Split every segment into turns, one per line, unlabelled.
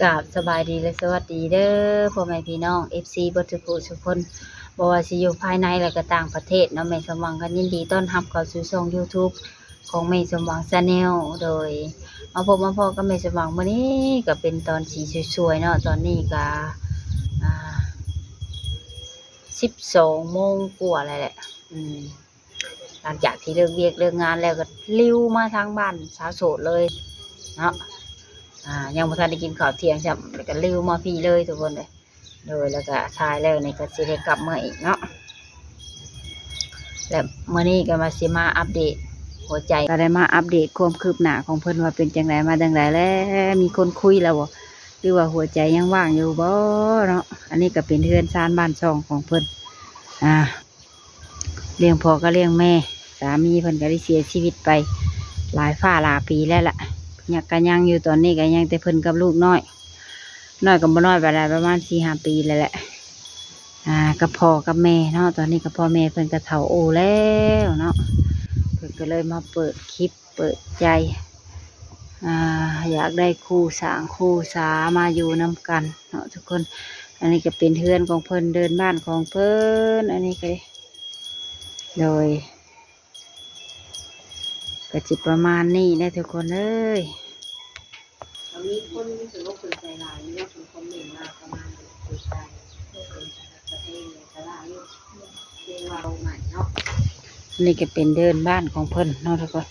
กราบสบายดีและสวัสดีเด้อพ่อแม่พี่น้อง FC เบ่ทุกผู้ทุกคนบว่าสิอยู่ภายในและก็ต่างประเทศเนาะแม่สมหวังก็ยินดีต้อนรับเข้าสู่ช่อง YouTube ของแม่สมหวัง Channel โดยมาพบมาพอกับแม่สมหวังมื้อนี้ก็เป็นตอนสีสวยๆเนาะตอนนี้ก็อ่า12โมงกว่าแล้วแหละอืมหลังจากที่เลิกเวียกเลิกงานแล้วก็ลิ้วมาทางบ้านสาวโสดเลยเนาะ อ่ายังบ่ทันได้กินข้าวเที่ยงจ้ะแล้วก็ลิ้วมาพี่เลยทุกคนเลยโดยแล้วก็ทายแล้วในี่ก็สิได้กลับมาอีกเนาะและมื้อนี้ก็มาสิมาอัปเดตหัวใจก็ได้มาอัปเดตความคืบหน้าของเพิ่อนว่าเป็นจังไดมาจังไดแล้วมีคนคุยแล้วบ่หรือว่าหัวใจยังว่างอยู่บ่เนาะอันนี้ก็เป็นเฮือนซานบ้านช่องของเพิ่อนอ่าเลี้ยงพ่อก็เลี้ยงแม่ สามีเพิ่อนก็ได้เสียชีวิตไป หลายฝ่าหลาปีแล้วล่ะ อยากกันยังอยู่ตอนนี้ก็ยังแต่เพิ่นกับลูกน้อย น้อยกับบ่น้อยไปได้ประมาณสี่ห้าปีแล้วแหละ อ่ากับพ่อกับแม่เนาะตอนนี้กับพ่อแม่เพิ่นก็เฒ่าโอแล้วเนาะเพิ่นก็เลยมาเปิดคลิปเปิดใจ อ่าอยากได้คู่สางคู่สามาอยู่นํกันเนาะทุกคน อันนี้ก็เป็นเฮือนของเพิ่นเดินบ้านของเพิ่นอันนี้ก็โดย ก็จิประมาณนี้นะทุกคนเอ้ยมีคนมีถือว่าคนใจร้ายมีคนคอมเมนต์มาประมาณคนใจคนประเทศสลายอยู่เรียกว่าใหม่เนาะนี่ก็เป็นเดินบ้านของเพิ่นเนาะทุกคน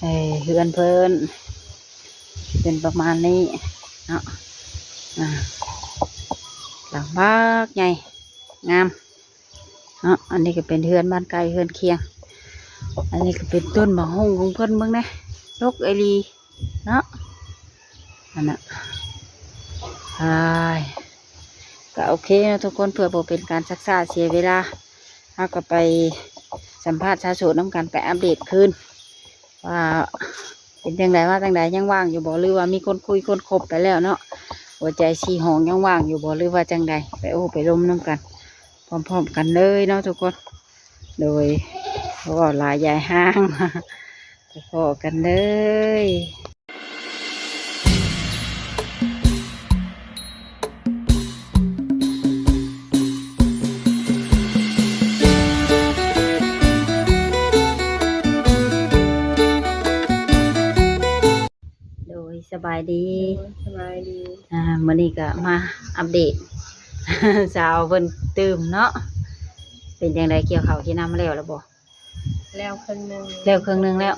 เอ้ยเฮือนเพิ่นเป็นประมาณนี้เนาะอ่าหลังบ้ากใหญ่งามเนาะอันนี้ก็เป็นเฮือนบ้านไกลเฮือนเคียง นนี้ก็เป็นต้นมะฮงของเพิ่นเบิ่งนะลกไอรีเนาะอันน่ะใช่ก็โอเคนะทุกคนเพื่อบ่เป็นการซักซาเสียเวลาเราก็ไปสัมภาษณ์ชาวโสดน้ำกันไปอัปเดตคืนว่าเป็นจังไดว่าจังไดยังว่างอยู่บ่หรือว่ามีคนคุยคนคบไปแล้วเนาะหัวใจสีหองยังว่างอยู่บ่หรือว่าจังไดไปโอ้ไปร่มน้ำกัน พร้อมๆกันเลยเนาะทุกคน โดย ว่าหลายยายห้างไปพอกันเลยโดยสบายดี
สบายดี
อ่ามื่อนี้ก็มาอัปเดต สาวเพิ่นตื่มเนาะ เป็นยังไงเกี่ยวเขาวที่น้ำมาแล้วแล้วบ่
แล้วครึ่งหนึง
แล้วครึ่งหนึ่งแล้ว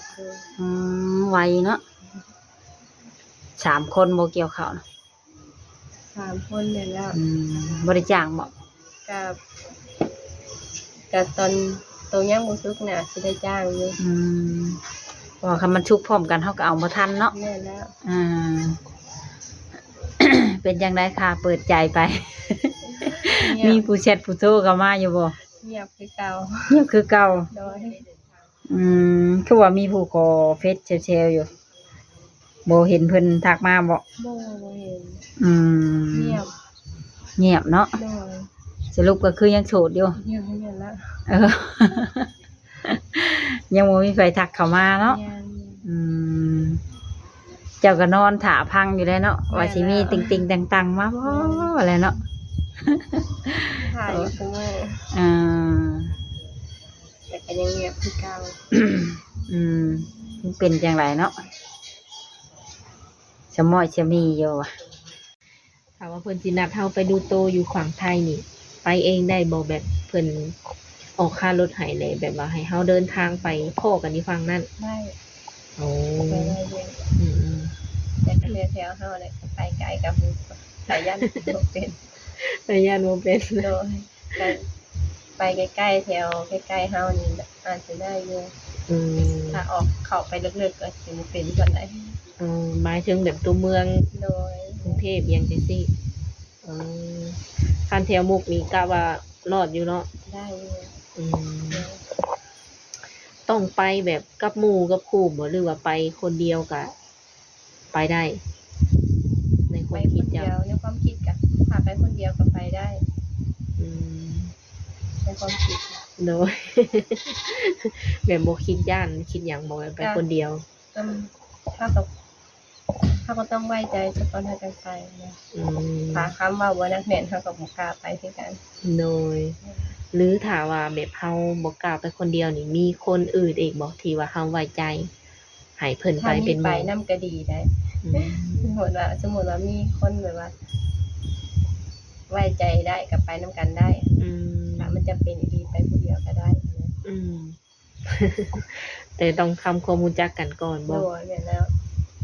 อืมไวเนาะสามคนโมเกี่ยวเขาวเนาะ
สามคนเลยแล้ว
อืมบริจางบอก
กับกับตอนตัวยังบุซุกน่ะสิได้จ้างอยู่
อืมบอกคำมันชุกพร้อมกันเขาก็เอามาทันเนาะ
แม่แล้ว
อืมเป็นยังไงค่ะ เปิดใจไป
เงี
มี
ยบ
ผู้แชทผู้โทรเข้ามาอยู่บ่
เงียบคือเก่า
เงียบคือเก่า
โดย
อืมคือว่ามีผู้ขอเฟซเชลๆอยู่โบเห็นเพิ่นทักมาบ่
โบบ่เห็น
อืม
เงียบ
เงียบเนาะ
โดย
สรุปก็คือยังโสดอยู่
เงียบเงียบแล้ว
เออ ยังบ่มีไฟทักเข้ามาเนาะ
เงียบ
อืมเจ้าก็นอนถาพังอยู่เลยเนาะว่าสิมีติงติงตังตังๆมาบ่อะไรเนาะ
ถ่ายอยู่เสมอ
อ่า
แต่ก็ยังเงียบคือเก่า
อืมมันเป็นจังไรเนาะสมอยจะมีอยู่ว่ะ
ถามว่าเพิ่นสินัดเฮาไปดูโตอยู่ฝั่งไทยนี่ ไปเองได้บ่แบบเพิ่นออกค่ารถให้เลยแบบว่าให้เฮาเดินทางไปพ่อกันที่ฝั่งนั้น
ได้
โอ้
ไปได้เรียน
อืม
แต่ก็เรือแถวเฮาเลยไปไกลกับสายยันบ่เป็น
ๆแต่ญาติบ่เป็น
โดยไป ไปใกล้ๆแถวใกล้ๆเฮานี่อาจจะได้อยู่
อืม
ถ้าออกเข้าไปลึกๆก็สิบ่เป็นก่อนได้
เออหมายถึงแบบตัวเมือง
โดย
กรุงเทพอยังจังซี่เออคันแถวมุกนี่กะว่ารอดอยู่เนาะ
ได้อยู่
อืมต้องไปแบบกับหมู่กับคู่บ่หรือว่าไปคนเดียวกะ ไปได้ ในค
ไป
วาม
ค
คิด
นเดี
เจ้า
ยวในความคิดกับถ้าไปคนเดียวก็ไปได้
อืม
ในความคิด
โดย แบบโบคิดย่านคิดอย่างบ่ไปคนเดียว
อืมถ้ากับถ้าเขาก็ต้องไว้ใจสักก่อนถ้าจังไปนะ
อืม
ถ้าคำว่าบ่นักแน่นเขาก็บ่กล้าไปคือกัน
โดย หรือถามว่าแบบเฮาบ่กล้าไปคนเดียวนี่มีคนอื่นอีกบ่ที่ว่าเฮาไว้ใจให้เพิ่นไป
ถ้ามี
เป็นห
ไป
มู่
นํก็ดีได้
อืม
สมมติว่าสมมติว่ามีคนแบบว่า ไว้ใจได้กับไปนํกันได้
อืม
ถ้ามันจะเป็นดีไปผู้เดียวก็ได้นะ
อืม แต่ต้องทำความรู้จักกันก่อน
โด
บ่
ยเนี่ยแล้ว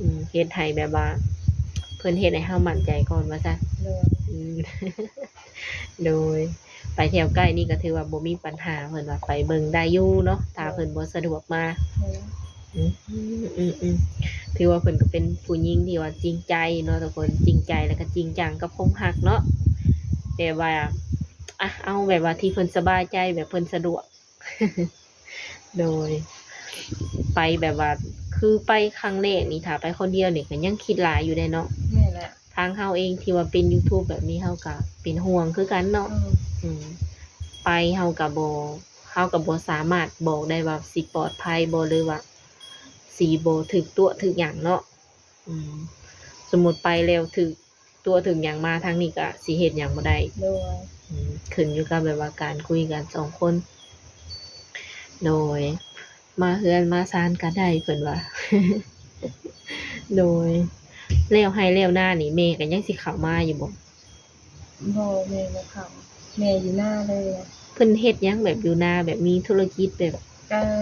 อืมเฮ็ดให้แบบว่า เพิ่นเฮ็ดให้เฮามั่นใจก่อนว่าซะ
โดย
อืม โดย ไปแถวใกล้นี่ก็ถือว่าบ่มีปัญหาเพิ่นว่าไปเบิ่งได้อยู่เนาะถ้าเพิ่นบ่สะดวกมา อืมอืมอืมอืมถือว่าเพิ่นก็เป็นผู้หญิงที่ว่าจริงใจเนาะทุกคนจริงใจแล้วก็จริงจังกับคมหักเนาะ แต่ว่าอะเอาแบบว่าที่เพิ่นสบายใจแบบเพิ่นสะดวก โดย ไปแบบว่า คือไปครั้งแรกนี่ถ้าไปคนเดียวนี่ก็ยังคิดหลายอยู่ได้เนาะ
แม่นแหละ
ทางเฮาเองที่ว่าเป็น YouTube แบบนี้เฮาก็เป็นห่วงคือกันเนาะ
อืม
อืมไปเฮากับโบเฮากับโบสามารถบอกได้ว่าสิปลอดภัยโบหรือว่าสีโบถึกตัวถึกอย่างเนาะ อืม สมมติไปแล้วถึก ตัวถึงอย่างมาทางนี้ก็สิเหตุอย่างบ่ได้
โดย
อืมขึ้นอยู่กับแบบว่าการคุยกันสองคน โดย มาเฮือนมาซานก็ได้เพิ่นว่า โดยแล้วให้แล้วหน้านี่เมย์ก็ยังสิเข้ามาอยู่บ่
บ่แม่บ่เข้าแม่อยู่หน้าเลยอะ
เพิ่นเฮ็ดหยังแบบอยู่หน้าแบบมีธุรกิจแบบ
ก็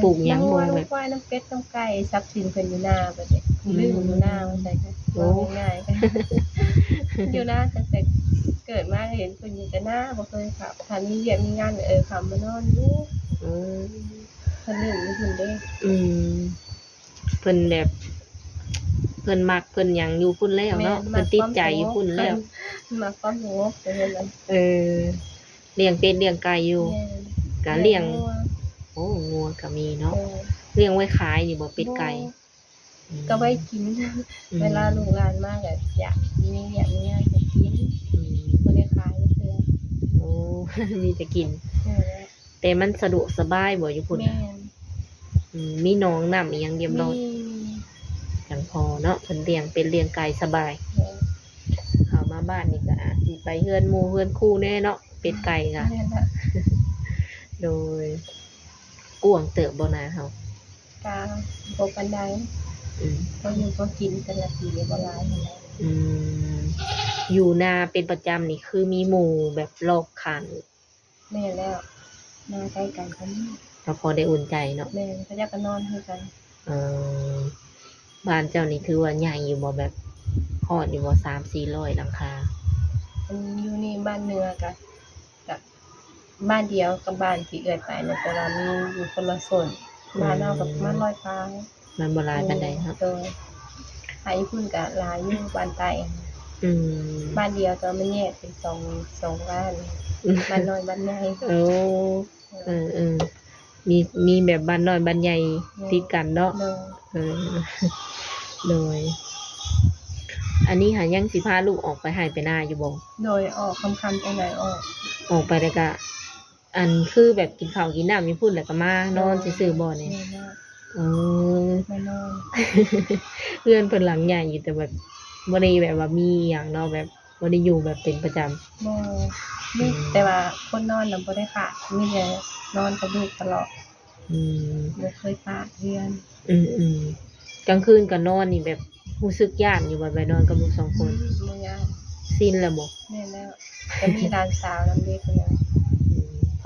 ปลูกหยังบ่
น้ำ
แบ
แบบบ ควายน้ำเป็ดน้ำไก่ทรัพย์สินเพิ่นอยู่หน้าบัดนี้
อืม
ลืมอยู่หน้าว่าซั่นค่ะ
โอ้
ว่าง่ายๆก็อยู่หน้าตั้งแต่เกิดมาเห็นเพิ่นอยู่แต่หน้าบ่เคยขับถ้ามีเวียกมีงานเออขับมานอนอยู่
อืม
เพิ่นลืมอยู่เพิ่นเด้
อืมเพิ่นแบบ เพิ่นมักเพิ่นหยังอยู่พุ่นแล้วเนาะเพิ่นติดใจอยู่พุ่นแล้ว
มาความสงบเพิ่นนั่น
เออเลี้ยงเป็ดเลี้ยงไก่อยู่กะเลี้ยง โอ้งัวก็มีเนาะ
เออ
เลี้ยงไว้ขายนี่บ่เป็ดไก่อืม
ก็ไว้กิน
อืม
เวลาลูกหลานมากอะอยากมีอยากมีงานก็กิน
อืม
บ่ได้ขายเทื่อ
โอ้มีแต่กิน
เออ
แต่มันสะดวกสบายบ่อยู่พุ่น
แม่น
อืมมีหน้องน้ำอีหยังเรียบร้อย
มี
จังพอเนาะเพิ่นเลี้ยงเป็นเลี้ยงไก่สบาย
เออ
เข้ามาบ้านนี่ก็อาจสิไปเฮือนหมู่เฮือนคู่แน่เนาะเป็ดไก่ก็
แม่นละ
โดย กวางเติบบ่นาเฮากา
บ่ปานใด
อืม
ก็อยู่ก็กินแต่ละปีบ่หลายเท่าไหร่
อืมอยู่นาเป็นประจำนี่คือมีหมู่แบบรอบคัน
แม่นแล้วมาใกล้กันก็มี
เราพอได้อุ่นใจเนาะ
แม่นเขาอยากก็นอนคือกัน
เออบ้านเจ้านี่ถือว่าใหญ่อยู่บ่แบบฮอดอยู่บ่สามสี่ร้อยหลังคา
มันอยู่นี่บ้านเนื้อกับกับ บ้านเดียวกับบ้านที่เอื้อยไปเนี่ยแต่ว่ามีอยู่คนละส่วนบ้านเฮากับบ้านลอยฟ้า
มันบ่หลายปานใดครับ
โดยหายพุ่นกับลายอยู่บ้านใต้
อืม
บ้านเดียวแต่มันแยกเป็นสองสองบ้านบ้านน้อยบ้านใหญ่
โอ้เออเออมีมีแบบบ้านน้อยบ้านใหญ่ติดกันเนาะ
โดย
เออโดย อันนี้หายังสิพาลูกออกไปหายไปหน้าอยู่บ่
โดยออกคำคำๆจังไหนออก
ออกไปแล้วก็ อันคือแบบกินข้าวกินน้ำมีพูดแล้วก็มานอนซื่อๆบ่เนี่ย
แม่มาก
เออ
แม่นอน
เพื่อนเพิ่นหลังใหญ่อยู่แต่แบบบ่ได้แบบว่ามีหยังเนาะแบบบ่ได้อยู่แบบเป็นประจำ
บ่นี่แต่ว่าคนนอนน่ะบ่ได้ขาดมีแต่นอนกับลูกตลอด
อืม
บ่เคยขาดเรียน
อืมอืมกลางคืนก็นอนนี่แบบรู้สึกย่านอยู่บ่ไปนอนกับลูกสองคน
บ่ยาก
สิ้นแล้วบ่
แม่แล้วก็มีหลานสาวนำเด็กคนนึง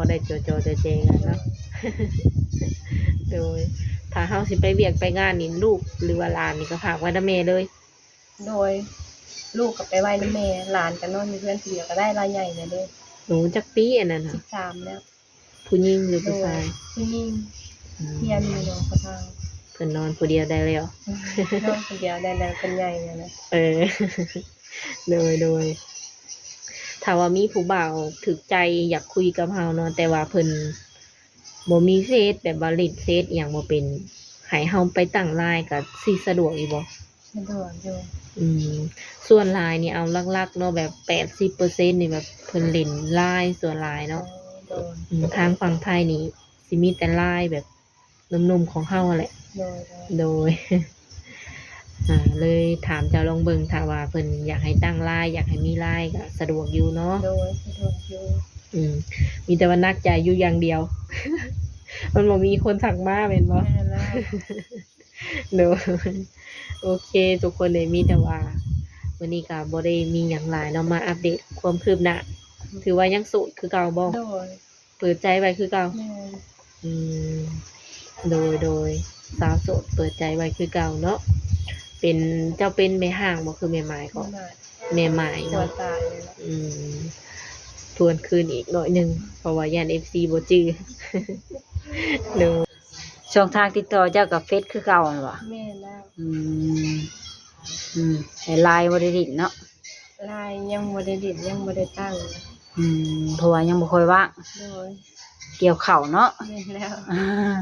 อืมพอได้โจโจเจเจกันเนาะโดยถ้าเฮาสิไปเวียกไปงานนี่ลูกหรือว่าหลานนี่ก็ฝากไว้นำแม่เลย
โดย ลูกก็ไปไหว้นำแม่หลานก็นอนอยู่เพื่อนผู้เดียวก็ได้รายใหญ่เลยเด้
หนูจักปีอันนั้นน่ะ
13แล้ว
ผู้หญิงหรือ
โด
ผู้
ย
ชาย
ผู้หญิง
อืม
เฮียนมีน้องเขาทาง
เพิ่นนอนผู้เดียวได้แล้ว
น้องคนเดียวได้แล้วเป็นใหญ่เลยนะ
เออ โดยโดย ถ้าว่ามีผู้บ่าวถึกใจอยากคุยกับเฮาเนาะแต่ว่าเพิ่นบ่มีเฟซแบบว่าเลิดเฟซอหย่างบ่เป็นให้เฮาไปตั้งไลน์ก็สิสะดวกอีบ่
สะดวกอยู่
อืมส่วนไลน์นี่เอาลักๆเนาะแบบ 80%นี่แบบเพิ่นเล่นไลน์ส่วนไลน์เนาะ
โดย
อืมทางฝั่งไทยนี่สิมีแต่ไลน์แบบหนุ่มๆของเฮาแหละ
โดยโดย
โดย ออ่าเลยถามเจ้าลองเบิ่งถ้าว่าเพิ่นอยากให้ตั้งไลน์อยากให้มีไลน์ก็สะดวกอยู่เนาะ
โดยสะดวกอยู่
อืม มีแต่ว่านักใจอยู่อย่างเดียว มันบ่มีคนสั่งมาแม่นบ่
แม่แล้ว
เนอะโอเคทุกคนเลยมีแต่ว่า วันนี้ก็บ่ได้มีหยังหลายเนาะมาอัปเดตความคืบหน้าถือว่ายังโสูตรคือเก่าบ่
โดย
เปิดใจไว้คือเก่า
แม่
อืมโดยโดยสาวโสดเปิดใจไว้คือเก่าเนาะ เป็นเจ้าเป็นแม่ห้างบ่คือแม่ไม้ก็
ขนาด
แม่ไม้
ตัว
เนาะ
ตายเลยล่ะ
อืมทวนคืนอีกหน่อยหนึงเพราะว่าย่าน FC บ่จื้อเนอะ
ช่องทางติดต่อเจ้ากับเฟซคือเก่าหั่นบ่
แม่แล้ว
อืมอืมให้ไลน์บ่ได้ดินเนาะ
ลายยังบ่ได้ดิดยังบ่ได้ตั้ง
อืมเพราะว่ายังบ่ค่อยว่าง
โดย
เกี่ยวข้าวเนาะ
แม่แล้ว
อ่า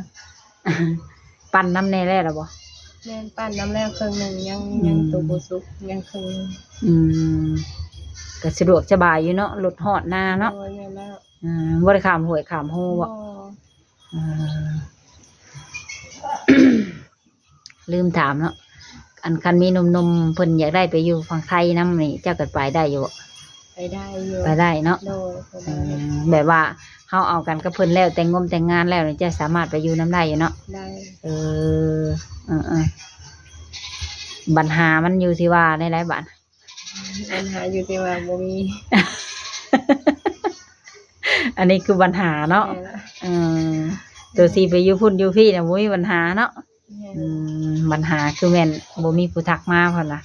ปั่นน้ำแน่แล้วล่ะบ่
แม่นปั้นน้ำแล้วเครื่องหนึ่งยัง
อืม
ยังตัวบุสุกยังเครื่องหนึ่ง
อืมก็สะดวกสบายอยู่เนาะรถฮอดหน้าเนาะ
โดยแม่แล้ว
อืมบ่ได้ข้ามห้วยข้ามฮู้บ่
บ่
อืมลืมถามเนาะอันคันมีหนมๆเพิ่นอยากได้ไปอยู่ฝั่งไทยนำนี่เจ้าก็ไปได้อยู่บ่
ไปได้อยู่
ไปได้เนาะ
โดยไป
อื
ได้
มแบบว่าเฮาเอากันกับเพิ่นแล้วแต่งงมแต่งงานแล้วนี่จะสามารถไปอยู่นํได้อยู่เนาะ
ได้
เออเออเออ ปัญหามันอยู่ที่ว่าในหลายๆบ้าน
ปัญหาอยู่ที่ว่าบ่มี
อันนี้คือปัญหาเนาะ
แม่ละ
เออตัวสีไปอยู่พุ่นอยู่พี่น่ะบ่มีปัญหาเนาะ
แม่
อืมปัญหาคือแม่นบ่มีผู้ทักมาพุ่นล่ะ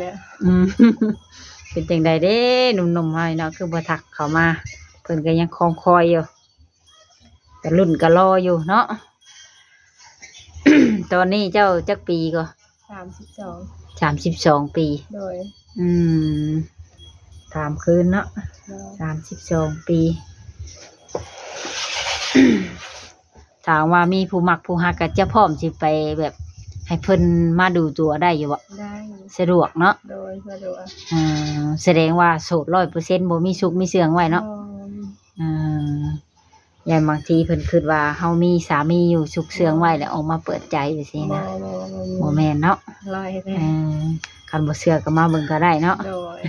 แล้ว
อืมเป็นจังใดเด้หนุ่มๆเฮานี่เนาะคือบ่ทักเข้ามาเพิ่นก็ยังคองคอยอยู่ก็รุ่นก็รออยู่เนาะตอนนี้เจ้าจักปีก็
สามสิบสอง
สามสิบสองปี
โดย
อืมถามคืนเนาะ
โดย
สามสิบสองปี ถามว่ามีผู้มักผู้ฮักก็จะพร้อมสิไปแบบ ให้เพิ่นมาดูตัวได้อยู่บ่
ได้
สะดวกเนาะ
โดยสะดวก
อ่าแสดงว่าโสดร้อยเปอร์เซ็นต์บ่มีสุขมีเสื่องไว้เนาะ
บ่
อ่าอ ย่างบางทีเพิ่นคิดว่าเฮามีสามีอยู่สุขเสื่องไว้แล้วออกมาเปิดใจไปสิ
บ่
นะ
บ่บ่มี
บ่แม่นเนาะ
ลอยเลย
เออคันบ่เชื่อก็มาเบิ่งก็ได้เนาะ
โดย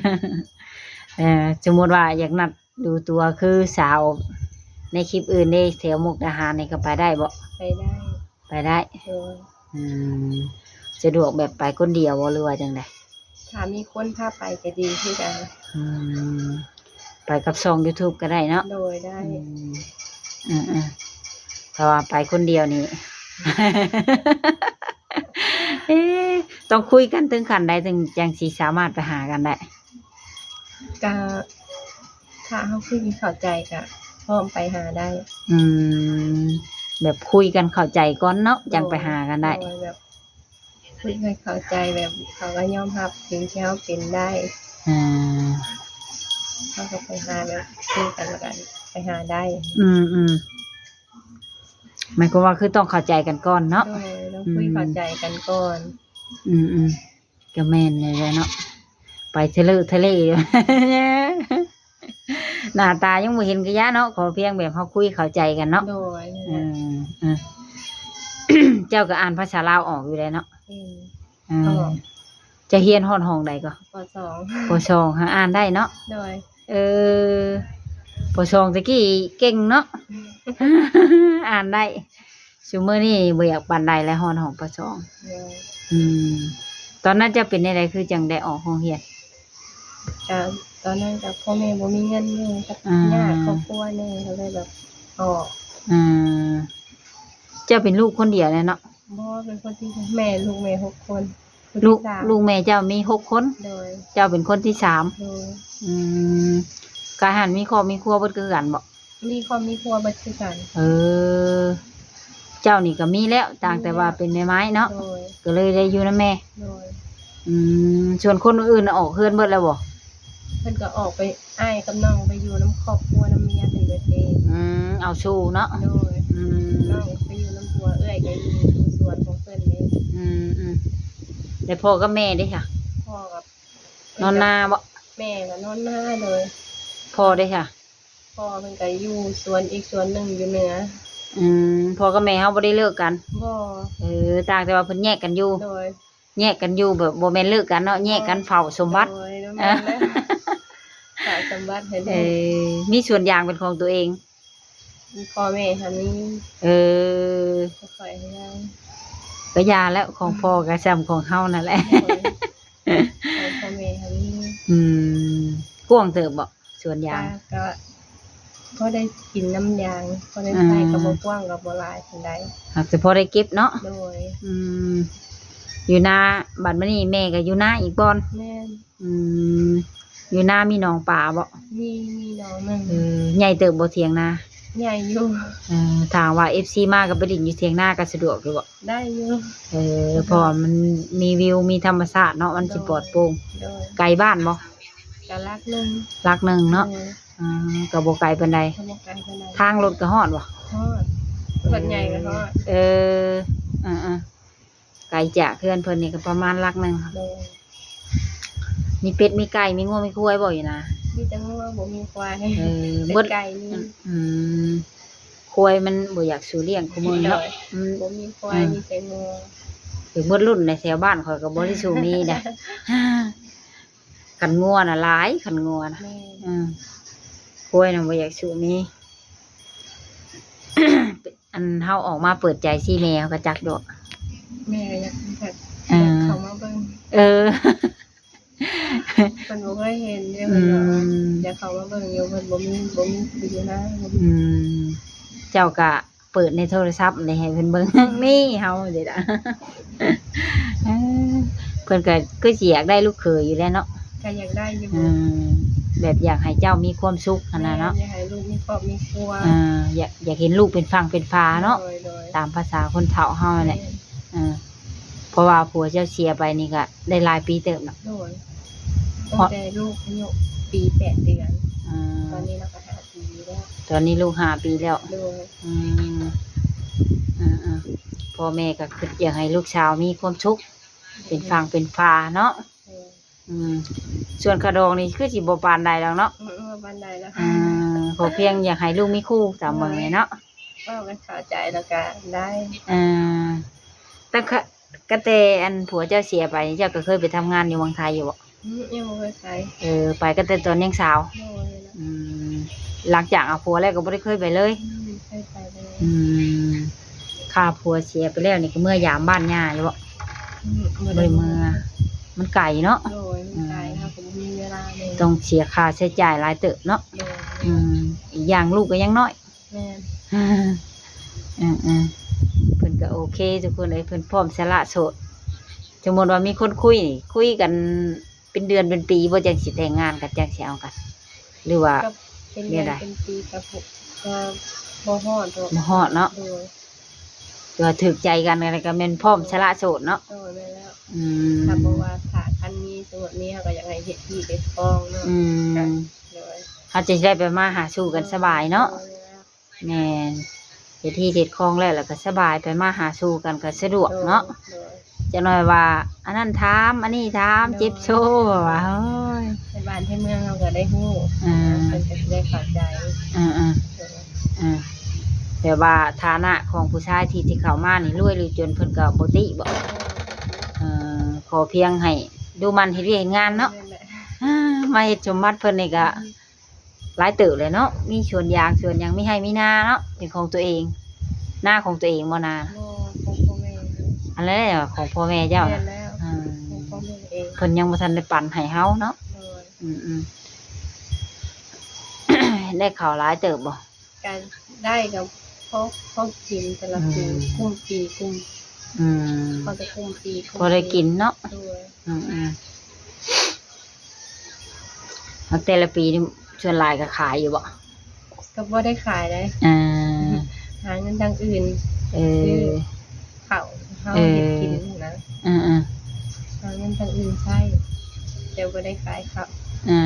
เออสมมติว่าอยากนัดดูตัวคือสาว ในคลิปอื่นได้แถวมุกดาหารนี่ก็ไปได้บ่
ไปได้
ไปได้
โดย
อืมสะดวกแบบไปคนเดียวบ่หรือว่าจังได
ถ้ามีคนพาไปก็ดีที่กัน
อืมไปกับช่อง YouTube ก็ได้เนาะ
โดยได้
อืม อืมอืมเพราะว่าไปคนเดียวนี่ เอ๊ะต้องคุยกันถึงขั้นใดถึงจังสิสามารถไปหากันได้
ก็ถ้าเขาคุยเข้าใจก็พร้อมไปหาได้
อืม แบบคุยกันเข้าใจก่อนเนาะจังไปหากันได้
โยแบบคุยกันเข้าใจแบบเขาก็ยอมรับถึงที่เขาเป็นได้
อืม
เขาก็ไปหาแบบคุยกันแล้วกัน ไปหาได้
อืมอืมหมายความว่าคือต้องเข้าใจกันก่อนเนาะ
โดยต้องคุยเข้าใจกันก่อน
อืมอืมก็แม่นเลยแหละเนาะไปทะเลทะเลหน้าตายังไม่เห็นกะยะเนาะขอเพียงแบบเขาคุยเข้าใจกันเนาะ
โดย
อืมอืมเจ้าก็อ่านภาษาลาวออกอยู่เลยเนาะ
เอง
อืม
ออก
จะเฮียนฮอดห้องใดก็
ปสอง
ปชองหาอ่านได้เนาะ
โดย
เออ ปชองตะกี้เก่งเนาะ อ่านได้ซูเมอร์นี่บ่อยากปานใดแล้วฮอดห้องปชอง
โดย
อืม ตอนนั้นจะเป็นอะไรคือจังได้ออกห้องเรียน
ก็ตอนนั้นกับพ่อแม่บ่มีเงินเนี่ยกับ
อ่า
ญาติครอบครัวเนี่ยก็เลยแบบออก
อืมเจ้าเป็นลูกคนเดียวเลยเนาะ
พ่อเป็นคนที่แม่ลูกแม่หกคนคนที่
ลูก
สาม
ลูกแม่เจ้ามีหกคน
โดย
เจ้าเป็นคนที่สาม
โดย
อืม กายหันมีครอบมีครัวเบิดคือกันบ่
มีความมีครัวบัดคือกัน
เออ เจ้านี่ก็มีแล้วต่างแต่ว่าเป็นแม่ไม้เนาะ
โดย
ก็เลยได้อยู่นะแม่
โดย
อืมส่วนคนอื่นน่ะออกเฮือนเบิดแล้วบ่
เพิ่นก็ออกไปอ้ายกับน้องไปอยู่น้ำครอบครัวน้ำเมียถึงประเทศ
อืมเอาสู้เนาะ
โดย
อืม
น้องไปอยู่น้ำพัวเอ้อยก็อยู่อยู่สวนของเพิ่นนี่
อืมอืมแต่พ่อกับแม่เด้ค่ะ
พ่อกับ
นอนนาบ่
แม่ก็นอนหน้าเลย
พ่อเด้ค่ะ
พ่อเพิ่นก็อยู่สวนอีกสวนหนึ่งอยู่เหนือ
อืมพ่อกับแม่เฮาบ่ได้เลิกกัน
บ่
เออต่างแต่ว่าเพิ่นแยกกันอยู่
โดย
แยกกันอยู่แบบบ่แม่นเลิกกันเนาะแยกกันเฝ้าสมบัติ
โดยน้ำมันแล้วฝากสมบัติให้
เอ
ได้
อมีส่วนยางเป็นของตัวเอง
พ่อแม่ทำนี้
เออ
ก็ปล่อยให้ได้
ก็ยาแล้วของพ่อกับซ้ำของเฮานั่นแหละ
โดยให้พ่อแม่ทำนี้
อืมกว้างเติบบ่ ส่วนยาง
ก็ก็ได้กินน้ำยางก็ได้ใส่กระบอกกว้างกระบอกลายทันใด
หากจะพอได้เก็บเนาะ
โดย
อืมอยู่นาบัดมื้อนี้แม่ก็อยู่นาอีกบ่อน
แม่น
อืมอยู่นามีหนองป่าบ่
มีมีน้องหนึ่ง
เออใหญ่เติบบ่เถียงนา
ใหญ่อยู่
เออถามว่า FC มาก็ไปดินอยู่เถียงนาก็สะดวกอยู่บ่
ได้อยู่
เออเพราะว่ามันมีวิวมีธรรมชาติเนาะมันสิปลอดโปร่ง
โดย
ไกลบ้านบ่
กะลักหนึ่ง
ลักหนึงเนาะ
โดย
อ่าก็บ่ไกลปานใด
ขโมยกันขนาด
ทางรถก็ฮอดบ่
ทอดส่วนใหญ่ก็ทอด
เอออ่าๆไกลจากเพื่อนเพิ่นนี่ก็ประมาณลักหนึง
โดย
มีเป็ดมีไก่มีงัวมีควายบ่อยู่นะ
มีแต่งัวบ่มีควาย
เออ
เป็
เบิด
ดไก่นี่
อืมควายมันบ่อยากสู่เลี้ยงคุมื้อเนาะมัน
บ่มีควายมีแต่งัว
ถึงเบิดรุ่นในแถวบ้านข่อยก็บ่ได้สู่มีเด้ คันงัวน่ะหลายคันงัวน่ะ
แม่
อืมควายน่ะบ่อยากสู่มี อันเฮาออกมาเปิดใจซี่แม่เขาก็จักดอก
แม่ก็อยากแบบ
เออ
เขามาเบิ่ง
เออ
เพิ่นบ่เคยเห็นเด้
อื
เพิ่นบอกว่า
ม
อยากเขามาเบิ่งอยู่เพิ่นบ่มีบ่มีอยู่นะบ่มี
อืม เจ้าก็เปิดในโทรศัพท์นี่ให้เพิ่นเบิ่ง นี่เฮาเด็ดอะ เออเพิ่นก็คือสิอยากได้ลูกเขยอยู่แล้วเนาะ
ก็อยากได้อยู่
อืมแบบอยากให้เจ้ามีความสุขขนาดเนาะ
อยากให้ลูกมีครอบมีครัว
อ่าอยากอยากเห็นลูกเป็นฟังเป็นฟ้าเนาะ
โดยโดย
ตามภาษาคนเฒ่าเฮาแหละอ่าเพราะว่าผัวเจ้าเสียไปนี่ก็ได้หลายปีเติบเนาะ
โดยตั้งแต่ลูกอายุปีแปดเดือน
อ่า
ตอนนี้เราก็ห้าปีแล้ว
ตอนนี้ลูกห้าปีแล้ว
โดย
อืมอ่าอ่าพ่อแม่ก็คืออยากให้ลูกสาวมีความสุขเป็นฟังเป็นฟ้าเนาะ
เออ
อืม ส่วนกระดองนี่คือสิบ่ปานใดแล้วเนาะ
เออบันไดแล้ว
อ่าขอเพียงอยากให้ลูกมีคู่ตามเมืองเลยเนาะ
ก็กันเข้าใจแล้วก็ได้
อ่าตั้งแต่กะเตอันผัวเจ้าเสียไปเจ้าก็เคยไปทำงานอยู่เมืองไทยอยู่บ่
อืมยังบ่เคยใช้
เออไปก็แต่ตอนยังสาว
โดยนะ
อืมหลังจากเอาผัวแล้วก็บ่ได้เคยไปเลย
อืมเคยไปเลย
อืมข้าผัวเสียไปแล้วนี่ก็เมื่อยามบ้านย่าอยู่บ่
อืม
บ่ได้เมื่อ มันไกลเนาะ
โดยมันไกลครับผมมีเวลาเลย
ต้องเสียค่าใช้จ่ายหลายเติบเนาะ
โดย
อืมอีกอย่างลูกก็ยังน้อย
แม่น
อืมอืมเพิ่นก็โอเคทุกคนเลยเพิ่นพร้อมสละโสดสมมติว่ามีคนคุยนี่คุยกันเป็นเดือนเป็นปีบ่จังสิแต่งงานกันจังสิเอากัน หรือว่า
ก็เป็น
เรี
เดื
ย
อนน
ได้
เป็นปีกับผมก็บ่ฮอดดอก
บ่ฮอดเนาะ
โดย
หรือว่าถูกใจกันอะไรก็แม่นพร้อมสละโสดเนาะ
โดยไปแล้ว
อื
ถ้ามบอกว่าถ้าคันมีสมมุตินี้เขาก็อยากให้เฮ็ดที่เด็ดฟองเนาะ
อืม
โดย
เขาจะได้ไปมาหาสู่กันสบายเนาะ
โดยแล้ว
แม่นเฮ็ดที่เด็ดคลองแล้วแล้วก็สบายไปมาหาสู่กันก็สะดวกเนาะ
โดย
จะหน่อยว่า อันนั้นถาม อันนี้ถามเจ็บโชว์ว่าเฮ้ย
ในบ้านที่เมืองเขาก็ได้ฮู้
อ่า
เพิ่นก็สิได้เข้าใจ
อ่าอ่า
โดย
อ่า แต่ว่าฐานะของผู้ชายที่ที่เข้ามานี่รวยหรือจนเพิ่นก็บ่ติบ่เอ่อขอเพียงให้ดูมันเฮ็ดเวียกเฮ็ดงานเนาะ
นั่นแหละ
อ่ามาเฮ็ดสมบัติเพิ่นนี่ก็หลายเติบเลยเนาะมีสวนยางสวนหยังมีให้มีนาเนาะเป็นของตัวเอง หน้าของตัวเองบ่นา
บ่ของพ่อแม่
อันนั้นแหละของพ่อแม่เจ้า
แม่
น่ะ
นแล้ว
อ่า
ของพ่อแม่เอง
เพิ่นยังบ่ทันได้ปันให้เฮาเนาะ
โดย
อืมอืมได้ข่าวร้ายเติบบ่
การได้กับ พ่อพ่อกินแต่ละปี
อืม
กุ้มปีกุ้ม
อืม
เขาจะกุ้มปีกุ้ม
พอได้กินเนาะ
ด้วย
อืมอืมแล้วแต่ละปีนี่ส่วนหลายก็ขายอยู่บ่
ก็บ่ได้ขายได้
อ่า
หาเงินทางอื่น
เออ
เขาเฮา
เออ
เฮ็ดกินนะ
อ่าอ่า
หาเงินทางอื่นใช้แต่บ่ได้ขายเขา
อ่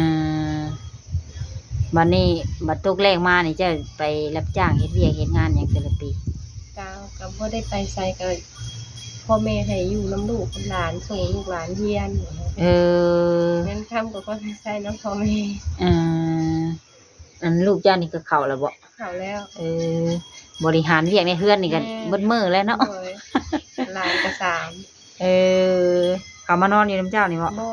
า บัดนี้บัดตกแรกมานี่เจะไปรับจ้างเฮ็ดเวียกเฮ็ดงานหยังแต่ละปี
กาวก็บ่ได้ไปใส่ก็พ่อแม่ให้อยู่น้ำลูกกับหลานส่งลูกหลานเรียน
เออ
เงินค่ำก็บ่ได้ใส่น้ำพ่อแม่
อ่าอันลูกเจ้านี่ก็เข้าแล้วบ่
เขาแล้ว
เออ บริหารเวียกในเฮือนนี่ก็เบิดมือแล้วเนาะ
โดยหลานก็สาม
เอเออเขามานอนอยู่น้ำเจ้านี่บ่
บ่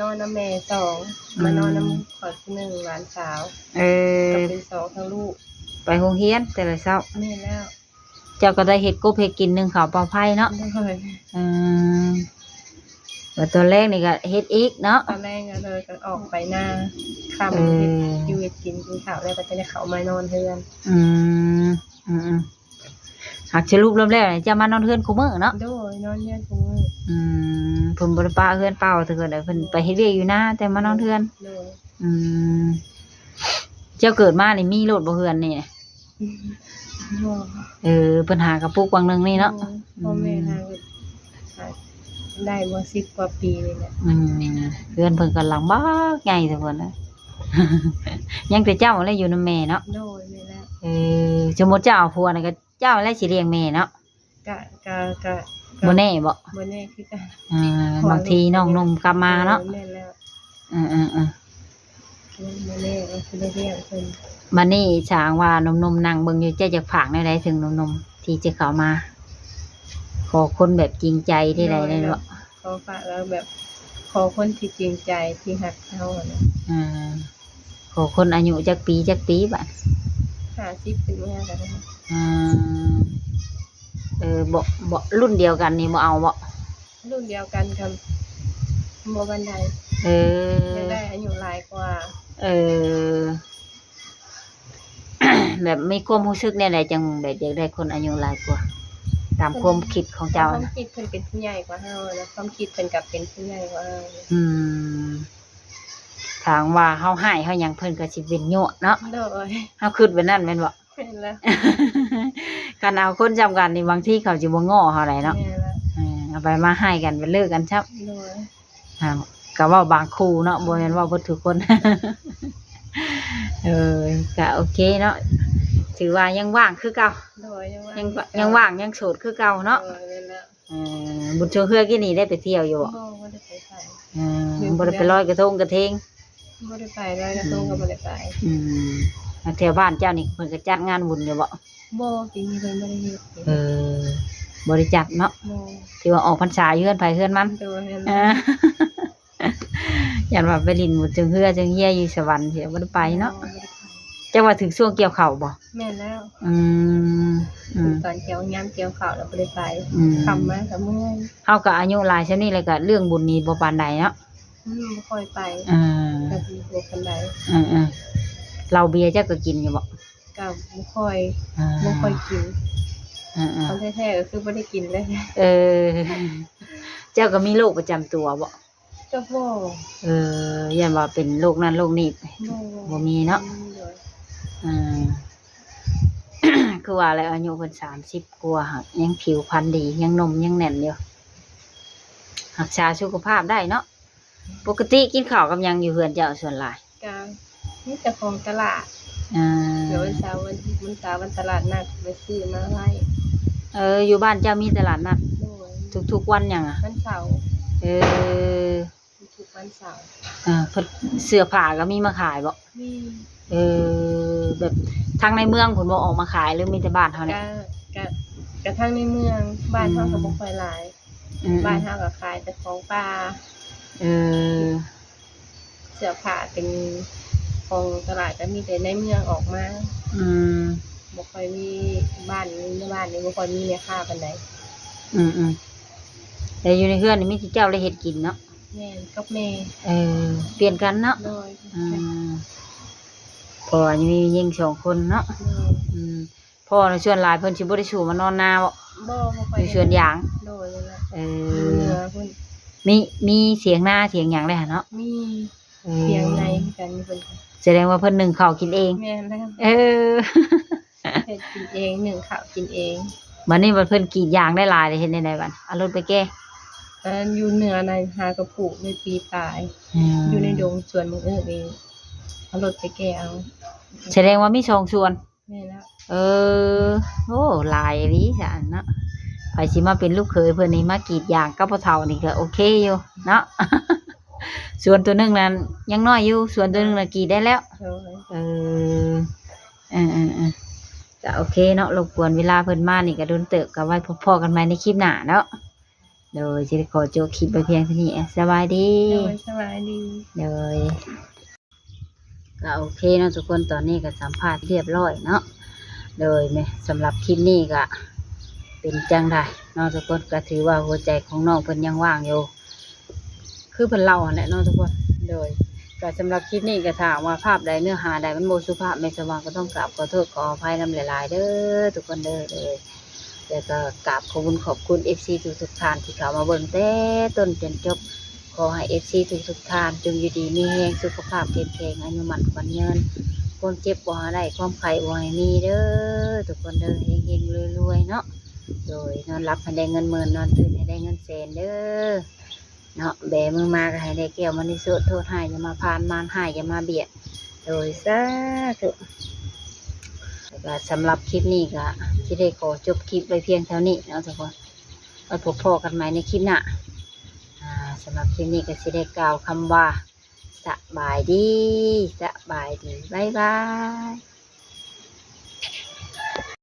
นอนน้ำแม่สองมานอนน้ำขอที่หนึ่งหลานสาว
เออ
ก็เป็นสองทั้งลูก
ไปโรงเรียนแต่ละเช้า
แม่แล้ว
เจ้าก็ได้เฮ็ดกบเฮ็ดกินหนึงข้าวเปล่าไผ่เนาะ
ได้เลย
อืมแล้วตัวแรกนี่ก็เฮ็ดอีกเนาะ
ตอนแรกก็เลยก็ออกไปหน้าคำ
เออ
เฮ็ดอยู่เฮ็ดกินกินข้าวแล้วก็จะได้เขามานอนเฮือน
อืมอืมอืมหากสรุปรวมแล้วนี่จะมานอนเฮือนคุมื้อเนาะ
โดย นอนเฮือนกูมือ
อืมเพิ่นบ่ได้ป้าเฮือนเปล่าแต่เกิดเพิ่นไปเฮ็ดเวียกอยู่นะแต่มานอนเฮือน
โดย
อืม เจ้าเกิดมานี่มีรถบ่เฮือนนี่
บ่
เออปัญหากระปุกวังหนึงนี่เนาะ
พ่อแม่ทางได้มาสิบกว่าปีเลยเนี่ย
อืมเฮือนเพิ่นกำลังบ้าใหญ่ทุกคนนะ ยังแต่เจ้าอะไรอยู่นำแม่เนาะ
โดยนี่แหละ
เออสมมุติเจ้าเอาผัวนี่ก็เจ้าอะไรสิเลี้ยงแม่เนาะ
กะกะกะ
บ่แน่บ่
บ่แน่คือกัน
อ่าบางทีน้องนมกลับมาเนาะ
แม่นแล้ว
อืมอืมอืม
บ่แน่ก็คือได้เรียกเพิ่น
บัดนี้สร้างว่านมนมนั่งเบิ่งอยู่เจ้าจะฝากในใดถึงนมนมที่จะเข้ามา ขอคนแบบจริงใจที่ใดได้บ่
ขอฝากแล้วแบบ ขอคนที่จริงใจที่หักเขาอะนะ
อ่าขอคนอายุจักปีจักปีบัด
50เป็นแม่กันนะ
อ่าเออบ่บ่รุ่นเดียวกันนี่บ่เอาบ่
รุ่นเดียวกันกับบ่บันได
เออ
ยังได้อายุหลายกว่า
เออ แบบมีความรู้สึกเนี่ยใดจังแบบอยากได้คนอายุหลายกว่า ตามความคิดของเจ้า
ความ
นะ
คิดเพิ่นเป็นผู้ใหญ่กว่าเฮานะความคิดเพิ่นกับเป็นผู้ใหญ่กว่าเฮา
อืมถามว่าเฮาให้เฮาหยังเพิ่นก็สิเป็นโยะเนาะ
โดย
เฮาคิดแบบนั้นแม่นบ่
เป็นแล้ว
การเอาคนจำกันนี่บางทีเขาสิบ่ง้อเฮาได้เนาะ
แม่แล้ว
เออเอาไปมาให้กันไปเลิกกันซับ
โดย
อ่าก็เว่าบางคู่เนาะบ่แม่นว่าบ่ทุกคน เออก็โอเคเนาะถือว่ายังว่างคือเก่า
โดยยัง
ยังยังว่างยังโสดคือเก่าเนาะ
โดยเป็นแล้ว
เออบุญชงเฮือกี่นี่ได้ไปเที่ยวอยู่บ่
บ่บ่ได้ไปใส่
เออบ่ได้ไปลอยกระทงกระเทง
บ่ได้ไปลอยกระทงก็บ่ได้ไป
อืมแถวบ้านเจ้านี่เพิ่นก็จัดงานบุญอยู่บ่
บ่ปีนี้เพิ่นบ่ได้เฮ็ด
เออบ่ได้จัดเนาะ
บ่
ที่ว่าออกพรรษาอยู่เฮือนไผเฮือนมัน
โดยเป็น
เอ
แล้ว
อยันว่าไปลินบุญชงเฮือจังเฮียอยู่สวรรค์เสียบ่ได้ไปเนาะ
บ่ได้ไป
จังว่าถึงช่วงเกี่ยวข้าวบ่
แม่นแล้ว
อืมอืม
ตอนเกี่ยวยามเกี่ยวข้าวแล้วบ่ได้ไป
อืม
คำมาก็เมื่อย
เฮาก็อายุหลายซะนี่เลยก็เรื่องบุญนี้บ่ปานใดเนาะ
อืมบ่ค่อยไป
อ่า
ก็สิบ่ปานใด
อืมอืมเราเบียร์เจ้าก็กินอยู่บ่
ก็บ่ค่อย
อ่า
บ่ค่อยกิน
อ่าอ่า
ตอนแท้ๆก็คือบ่ได้กินเลย
เออ เจ้าก็มีโรคประจำตัวบ่
ก็บ่
เออยันว่าเป็นโรคนั้นโรคนี้
บ่
บ่มีเนาะ
โดย
อ่า คือว่าแล้วอายุเพิ่น30กว่าหักยังผิวพรรณดียังนมยังแน่นอยู่รักษาสุขภาพได้เนาะปกติกินข้าวกับหยังอยู่เฮือนเจ้าส่วนหลาย
ก็มีแต่ของตลาด
อ่า
เดี๋ยววันเสาร์วันวันเสาร์วันตลาดนัดไปซื้อมาไว้
เออ อยู่บ้านเจ้ามีตลาดนัด
โดย
ทุกๆวันหยังอะ
วันเสาร์
เออ
ทุกวันเสาร์
เออเพิ่นเสื้อผ้าก็มีมาขายบ่
มี
เออ แบบทางในเมืองผลบ่ออกมาขายหรือมีแต่บ้านเฮาเนี่ย
ก็ก็กระทั่งในเมืองบ้านเฮาก็บ่ค่อยหลาย
อืม
บ้านเฮาก็ขายแต่ของป่า
เออ
เสื้อผ้าเป็น ของตลาดก็มีแต่ในเมืองออกมา
อืม
บ่ค่อยมีบ้านในบ้านนี้บ่ค่อยมีแม่ค้าปานใด
อืมอืมแต่อยู่ในเฮือนนี่มีแต่เจ้าได้เฮ็ดกินเนาะ
แม่นกับแม่
เออเปลี่ยนกันเนาะ
โดย
อืมพ่อนี่มียิงสองคนเนาะ
แม่
อืมพ่อในชวนหลายเพิ่นสิบ่ได้สู่มานอนนาบ่
บ่บ่ค่
อ
อย
ยู่สวนยาง
โดยนั่นแหละ
เอ
อยู่
อ
เหนือพุ่น
มีมีเสียงหน้าเสียงหยังได้หั่นเนาะ
มี
ออ
เสียงในกันเพิ่นก็
แสดงว่าเพิ่นนึ่งข้าวกินเอง
แม่นแล้ว
เออ
เฮ็ดกินเองหนึ่งข้าวกินเอง
บัดนี้มันเพิ่นกรีดยางได้หลายเลยเฮ็ดได้ไดบัดเอารถไปแก้
อันนั้นอยู่เหนือในหากระปุกในปีปลาย อยู่ในดงสวนมึงเอิ้นเองเอารถไปแก้เอา
แสดงว่ามีสองส่วน
แม่นแล้ว
เออ โอ้หลายอีหลีจ้ะเนาะไปสิมาเป็นลูกเขยเพิ่นนี่มากรีดยางกับพ่อเฒ่านี่ก็โอเคอยู่เนาะ ส่วนตัวหนึงนั้นยังน้อยอยู่ส่วนตัวหนึงน่ะกรีดได้แล้ว
โดย
เออเออเออเออก็โอเคเนาะรบกวนเวลาเพิ่นมานี่ก็โดนเติบกับไว้พบพอกันใหม่ในคลิปหน้าเนาะโดยสิได้ขอโจบคลิปไปเพียงเท่านี้อะสบายดี
โดยสบายดี
เลยก็โอเคเนาะทุกคนตอนนี้ก็สัมภาษณ์เรียบร้อยเนาะโดยแม่สำหรับคลิปนี้ก็เป็นจังได้เนาะทุกคนก็ถือว่าหัวใจของน้องเพิ่นยังว่างอยู่ คือเพิ่นเล่าหั่นแหละเนาะทุกคนโดยก็สำหรับคลิปนี้ก็ถามว่าภาพใดเนื้อหาใดมันโมสุภาพไม่สว่างก็ต้องกราบขอโทษขออภัยนำหลายๆเด้อทุกคนเด้อเลยแล้วก็กราบขอบคุณขอบคุณ FC ทุกทุกๆท่านที่เข้ามาเบิ่งแต่ต้นจนจบขอให้เอฟซีทุกทุกๆท่านจงอยู่ดีมีแรงสุขภาพเข้มแข็งอายุมันขวัญเงินคนเจ็บบ่ให้ได้ความไข้บ่ให้มีเด้อทุกคนเด้อเฮงๆรวยๆเนาะโดยนอนรับให้ได้เงินหมื่นนอนตื่นให้ได้เงินแสนเด้อ เนาะแบมือมาก็ให้ได้แก้วมันนี่สุดโทษให้อย่ามาพานมานให้อย่ามาเบียด โดยสาธุก็สำหรับคลิปนี้ก็ที่ได้ขอจบคลิปไว้เพียงเท่านี้เนาะทุกคนไว้พบพอกันใหม่ในคลิปหน้าอ่าสำหรับคลิปนี้ก็สิได้กล่าวคำว่าสบายดีสบายดี บ๊ายบาย